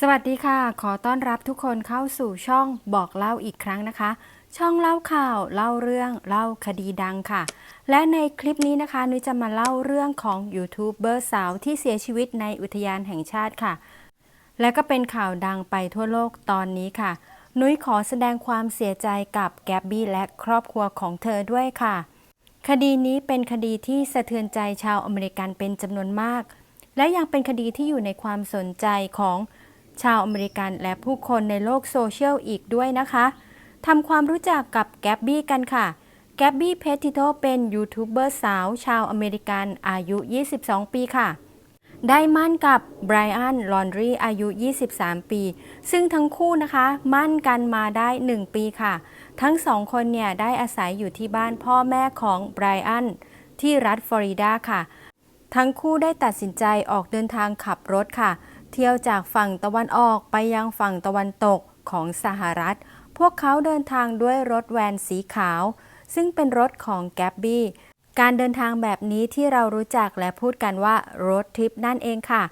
สวัสดีค่ะ ขอต้อนรับทุกคนเข้าสู่ช่องบอกเล่าอีกครั้งนะคะ ช่องเล่าข่าวเล่าเรื่องเล่าคดีดังค่ะ และในคลิปนี้นะคะนุ้ยจะมาเล่าเรื่องของยูทูบเบอร์สาวที่เสียชีวิตในอุทยานแห่งชาติค่ะ และก็เป็นข่าวดังไปทั่วโลกตอนนี้ค่ะ นุ้ยขอแสดงความเสียใจกับแกบบี้และครอบครัวของเธอด้วยค่ะ คดีนี้เป็นคดีที่สะเทือนใจชาวอเมริกันเป็นจำนวนมาก และยังเป็นคดีที่อยู่ในความสนใจของ ชาวอเมริกันและผู้คนในโลกโซเชียลอีกด้วยนะคะทำความรู้จักกับแกบบี้กันค่ะ แกบบี้เพติโตเป็นยูทูบเบอร์สาวชาวอเมริกันอายุ 22 ปีค่ะ ได้มั่นกับไบรอัน ลอนรีอายุ 23 ปี ซึ่งทั้งคู่นะคะ มั่นกันมาได้ 1 ปีค่ะ ทั้งสองคนเนี่ยได้อาศัยอยู่ที่บ้านพ่อแม่ของไบรอัน ที่รัฐฟลอริดาค่ะ ทั้งคู่ได้ตัดสินใจออกเดินทางขับรถค่ะ เที่ยวจากฝั่งตะวันออกไปยังฝั่งตะวันตกของสหรัฐ พวกเขาเดินทางด้วยรถแวนสีขาว ซึ่งเป็นรถของแกบบี้ การเดินทางแบบนี้ที่เรารู้จักและพูดกันว่ารถทริปนั่นเองค่ะ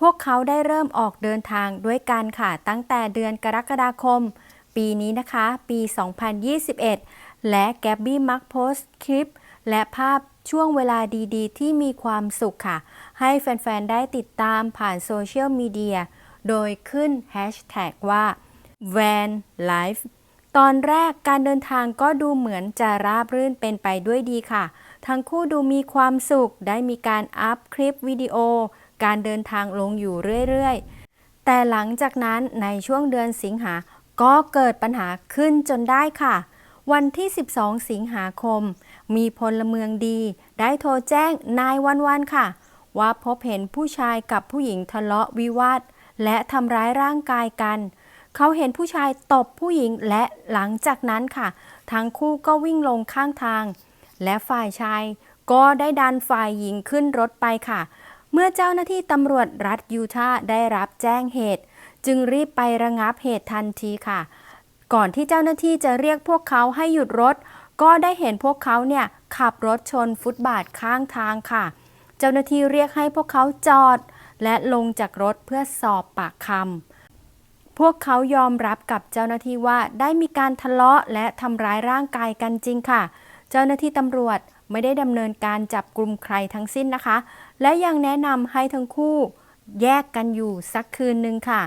พวกเขาได้เริ่มออกเดินทางด้วยกันค่ะ ตั้งแต่เดือนกรกฎาคม ปีนี้นะคะ ปี 2021 และแกบบี้มักโพสต์คลิป และภาพ ช่วงเวลาดีๆ ที่มีความสุขค่ะ ให้แฟน ๆ ได้ติดตามผ่านโซเชียลมีเดียโดยขึ้นแฮชแท็กว่า van life ตอนแรกการเดินทางก็ดูเหมือนจะราบรื่นเป็นไปด้วยดีค่ะ ทั้งคู่ดูมีความสุขได้มีการอัพคลิปวิดีโอ การเดินทางลงอยู่เรื่อยๆ แต่หลังจากนั้นในช่วงเดือนสิงหาก็เกิดปัญหาขึ้นจนได้ค่ะ วันที่ 12 สิงหาคม มีพลเมืองดี ได้โทรแจ้งนายวันวันค่ะ ว่าพบเห็นผู้ชายกับผู้หญิงทะเลาะวิวาท และทำร้ายร่างกายกัน เขาเห็นผู้ชายตบผู้หญิงและหลังจากนั้นค่ะ ทั้งคู่ก็วิ่งลงข้างทาง และฝ่ายชายก็ได้ดันฝ่ายหญิงขึ้นรถไปค่ะ เมื่อเจ้าหน้าที่ตำรวจรัฐยูทาห์ได้รับแจ้งเหตุ จึงรีบไประงับเหตุทันทีค่ะ ก่อนที่เจ้าหน้าที่จะเรียกพวกเขาให้หยุดรถ ก็ได้เห็นพวกเขาเนี่ยขับรถชนฟุตบาทข้างทางค่ะ เจ้าหน้าที่เรียกให้พวกเขาจอด และลงจากรถเพื่อสอบปากคำพวกเขายอมรับกับเจ้าหน้าที่ว่าได้มีการทะเลาะและทำร้ายร่างกายกันจริงค่ะ เจ้าหน้าที่ตำรวจไม่ได้ดำเนินการจับกลุ่มใครทั้งสิ้นนะคะ และยังแนะนำให้ทั้งคู่แยกกันอยู่สักคืนหนึ่งค่ะ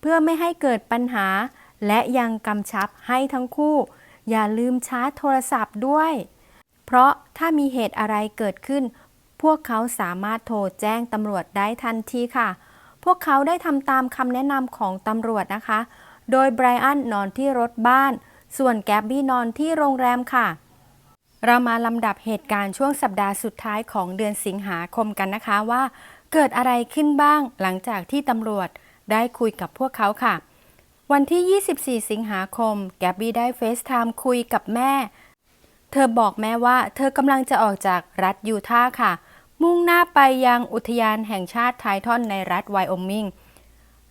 เพื่อไม่ให้เกิดปัญหา และยังกำชับให้ทั้งคู่ อย่าลืมชาร์จโทรศัพท์ด้วย เพราะถ้ามีเหตุอะไรเกิดขึ้น พวกเขาสามารถโทรแจ้งตำรวจได้ทันทีค่ะ พวกเขาได้ทำตามคำแนะนำของตำรวจนะคะ โดยไบรอันนอนที่รถบ้าน ส่วนแกบบี้นอนที่โรงแรมค่ะ เรามาลำดับเหตุการณ์ช่วงสัปดาห์สุดท้ายของเดือนสิงหาคมกันนะคะว่า เกิดอะไรขึ้นบ้างหลังจากที่ตำรวจได้คุยกับพวกเขาค่ะ วันที่ 24 สิงหาคม แกบบี้ได้เฟซไทม์คุยกับแม่ เธอบอกแม่ว่าเธอกำลังจะออกจากรัฐยูทาห์ค่ะ มุ่งหน้าไปยังอุทยานแห่งชาติไททอนในรัฐไวโอมิง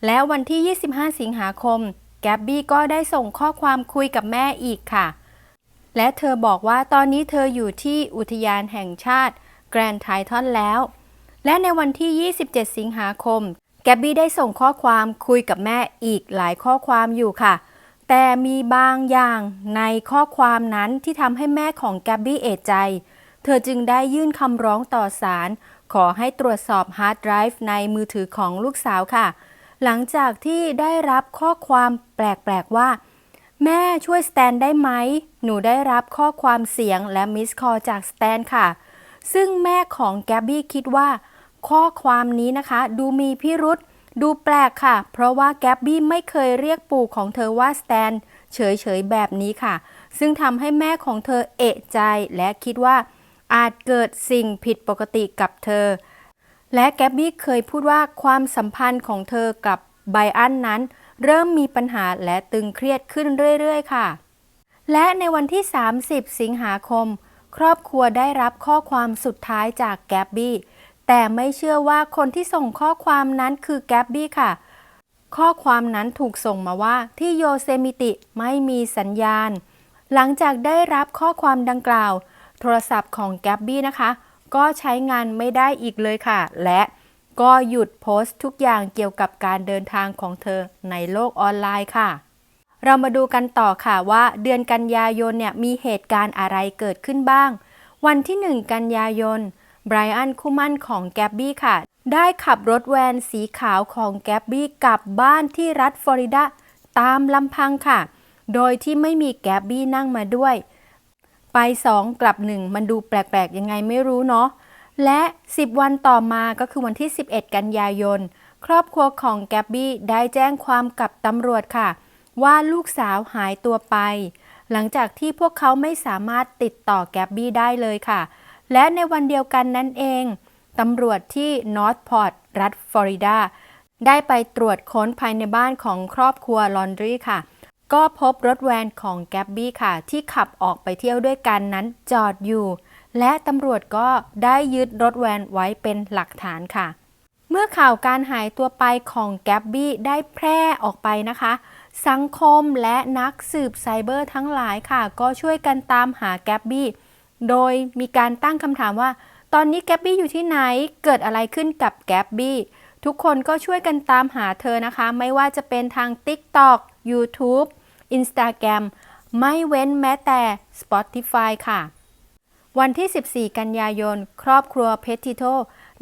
แล้ววันที่ 25 สิงหาคม แกบบี้ก็ได้ส่งข้อความคุยกับแม่อีกค่ะ และเธอบอกว่าตอนนี้เธออยู่ที่อุทยานแห่งชาติแกรนด์ไททอนแล้ว และในวันที่ 27 สิงหาคม แกบบี้ได้ส่งข้อความคุยกับแม่อีกหลายข้อความอยู่ค่ะ แต่มีบางอย่างในข้อความนั้นที่ทำให้แม่ของแกบบี้เอะใจ เธอจึงได้ยื่นคำร้องต่อศาลขอให้ตรวจสอบฮาร์ดไดรฟ์ในมือถือของลูกสาวค่ะ หลังจากที่ได้รับข้อความแปลก ๆ ว่า แม่ช่วยสแตนได้ไหม หนูได้รับข้อความเสียงและมิสคอจากสแตนค่ะ ซึ่งแม่ของแกบบี้คิดว่า ข้อความนี้นะคะ ดูมีพิรุษดูแปลกค่ะ เพราะว่าแกบบี้ไม่เคยเรียกปู่ของเธอว่าสแตนเฉยๆแบบนี้ค่ะ ซึ่งทำให้แม่ของเธอเอะใจและคิดว่า อาจเกิดสิ่งผิดปกติกับเธอ และแกบบี้เคยพูดว่าความสัมพันธ์ของเธอกับไบอันนั้น เริ่มมีปัญหาและตึงเครียดขึ้นเรื่อยๆ ค่ะ และในวันที่ 30 สิงหาคม ครอบครัวได้รับข้อความสุดท้ายจากแกบบี้ แต่ไม่เชื่อว่าคนที่ส่งข้อความนั้นคือแกบบี้ค่ะ ข้อความนั้นถูกส่งมาว่าที่โยเซมิติไม่มีสัญญาณ หลังจากได้รับข้อความดังกล่าว โทรศัพท์ของแกบบี้นะคะ ก็ใช้งานไม่ได้อีกเลยค่ะ และก็หยุดโพสต์ทุกอย่างเกี่ยวกับการเดินทางของเธอในโลกออนไลน์ค่ะ เรามาดูกันต่อค่ะว่าเดือนกันยายนเนี่ยมีเหตุการณ์อะไรเกิดขึ้นบ้าง วันที่ 1 กันยายน ไบรอันคู่มั่นของแกบบี้ค่ะ ได้ขับรถแวนสีขาวของแกบบี้กลับบ้านที่รัฐฟลอริดาตามลำพังค่ะ โดยที่ไม่มีแกบบี้นั่งมาด้วย ไป 2 กลับ 1 มันดูแปลกๆ ยังไงไม่รู้เนาะ และ 10 วันต่อมาก็คือวันที่ 11 กันยายน ครอบครัวของแกบบี้ได้แจ้งความกับตำรวจค่ะ ว่าลูกสาวหายตัวไป หลังจากที่พวกเขาไม่สามารถติดต่อแกบบี้ได้เลยค่ะ และในวันเดียวกันนั่นเองตำรวจที่นอร์ทพอร์ตรัฐฟลอริดาได้ไปตรวจค้นภายในบ้านของครอบครัวลอนดรีค่ะ ก็พบรถแวนของแกบบี้ค่ะ ที่ขับออกไปเที่ยวด้วยกันนั้นจอดอยู่ และตำรวจก็ได้ยึดรถแวนไว้เป็นหลักฐานค่ะ เมื่อข่าวการหายตัวไปของแกบบี้ได้แพร่ออกไปนะคะ สังคมและนักสืบไซเบอร์ทั้งหลายค่ะ ก็ช่วยกันตามหาแกบบี้ โดยมีการตั้งคำถามว่า ตอนนี้แกบบี้อยู่ที่ไหน เกิดอะไรขึ้นกับแกบบี้ ทุกคนก็ช่วยกันตามหาเธอนะคะ ไม่ว่าจะเป็นทาง TikTok YouTube Instagram ไม่เว้นแม้แต่ Spotify ค่ะ วันที่ 14 กันยายน ครอบครัวเพตติโต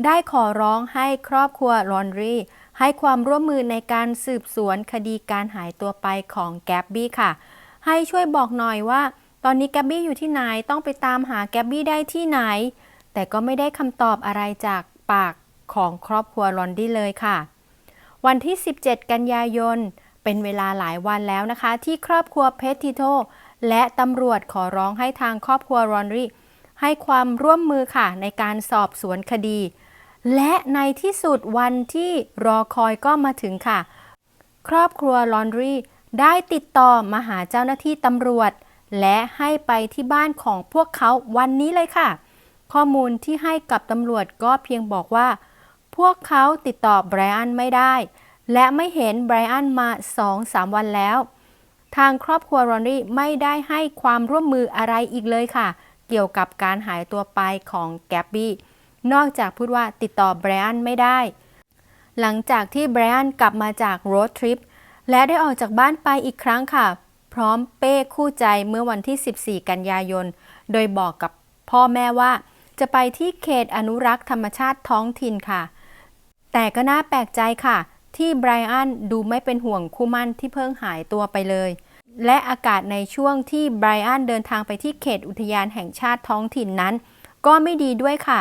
ได้ขอร้องให้ครอบครัวลอนรีให้ความร่วมมือในการสืบสวนคดีการหายตัวไปของแกบบี้ค่ะ ให้ช่วยบอกหน่อยว่า ตอนนี้แกบบี้อยู่ที่ไหนต้องไปตามหาแกบบี้ได้ที่ไหน แต่ก็ไม่ได้คำตอบอะไรจากปากของครอบครัวลอนดี้เลยค่ะ วันที่ 17 กันยายน เป็นเวลาหลายวันแล้วนะคะ ที่ครอบครัวเพตติโตและตำรวจขอร้องให้ทางครอบครัวรอนรีให้ความร่วมมือค่ะในการสอบสวนคดี และในที่สุดวันที่รอคอยก็มาถึงค่ะ ครอบครัวลอนดรีได้ติดต่อมาหาเจ้าหน้าที่ตำรวจ และให้ไปที่บ้านของพวกเขาวันนี้เลยค่ะ ข้อมูลที่ให้กับตำรวจก็เพียงบอกว่า พวกเขาติดต่อไบรอันไม่ได้ และไม่เห็นไบรอันมา2-3วันแล้ว ทางครอบครัวรอนรี่ไม่ได้ให้ความร่วมมืออะไรอีกเลยค่ะ เกี่ยวกับการหายตัวไปของแกบบี้ นอกจากพูดว่าติดต่อไบรอันไม่ได้ หลังจากที่ไบรอันกลับมาจากโรดทริปและได้ออกจากบ้านไปอีกครั้งค่ะ พร้อมเป้คู่ใจเมื่อวันที่ 14 กันยายน โดยบอกกับพ่อแม่ว่า จะไปที่เขตอนุรักษ์ธรรมชาติท้องถิ่นค่ะ แต่ก็น่าแปลกใจค่ะ ที่ไบรอันดูไม่เป็นห่วงคู่มั่นที่เพิ่งหายตัวไปเลย และอากาศในช่วงที่ไบรอันเดินทางไปที่เขตอุทยานแห่งชาติท้องถิ่นนั้น ก็ไม่ดีด้วยค่ะ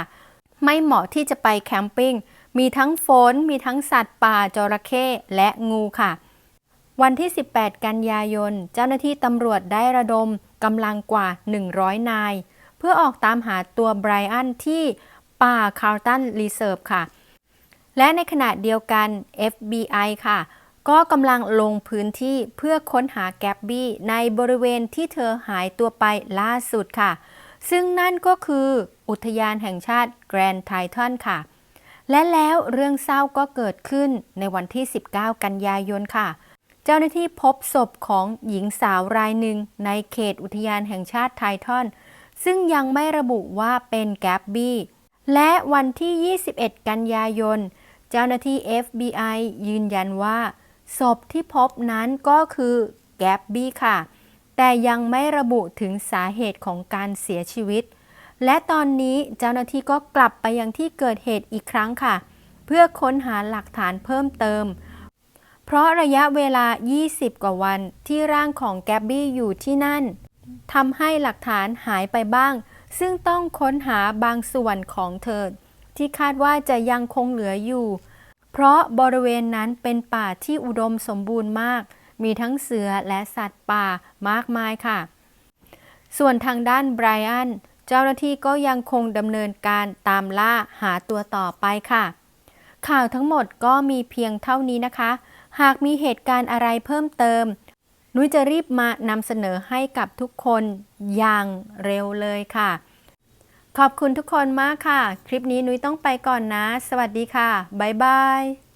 ไม่เหมาะที่จะไปแคมปิ้งมีทั้งฝนมีทั้งสัตว์ป่าจระเข้และงูค่ะ วันที่ 18 กันยายน เจ้าหน้าที่ตำรวจได้ระดมกำลังกว่า 100 นาย เพื่อออกตามหาตัวไบรอันที่ป่าคาร์ตันรีเซิร์ฟค่ะ และในขณะเดียวกัน FBI ค่ะ ก็กำลังลงพื้นที่เพื่อค้นหาแกบบี้ในบริเวณที่เธอหายตัวไปล่าสุดค่ะ ซึ่งนั่นก็คืออุทยานแห่งชาติแกรนด์ไททันค่ะ และแล้วเรื่องเศร้าก็เกิดขึ้นในวันที่ 19 กันยายนค่ะ เจ้าหน้าที่พบศพของหญิงสาวรายหนึ่งในเขตอุทยานแห่งชาติไททันซึ่งยังไม่ระบุว่าเป็นแกบบี้ และวันที่ 21 กันยายน เจ้าหน้าที่ FBI ยืนยันว่าศพที่พบนั้นก็คือแกบบี้ค่ะ แต่ยังไม่ระบุถึงสาเหตุของการเสียชีวิต และตอนนี้เจ้าหน้าที่ก็กลับไปยังที่เกิดเหตุอีกครั้งค่ะ เพื่อค้นหาหลักฐานเพิ่มเติม เพราะระยะเวลา 20 กว่าวันที่ร่างของแกบบี้อยู่ที่นั่นทำให้หลักฐานหายไปบ้าง ซึ่งต้องค้นหาบางส่วนของเธอ ที่คาดว่าจะยังคงเหลืออยู่ เพราะบริเวณนั้นเป็นป่าที่อุดมสมบูรณ์มาก มีทั้งเสือและสัตว์ป่ามากมายค่ะ ส่วนทางด้านไบรอันเจ้าหน้าที่ก็ยังคงดำเนินการตามล่าหาตัวต่อไปค่ะ ข่าวทั้งหมดก็มีเพียงเท่านี้นะคะ หากมีเหตุการณ์อะไรเพิ่มเติม นุ้ยจะรีบมานำเสนอให้กับทุกคนอย่างเร็วเลยค่ะ ขอบคุณทุกคนมากค่ะ คลิปนี้นุ้ยต้องไปก่อนนะ สวัสดีค่ะ บ๊ายบาย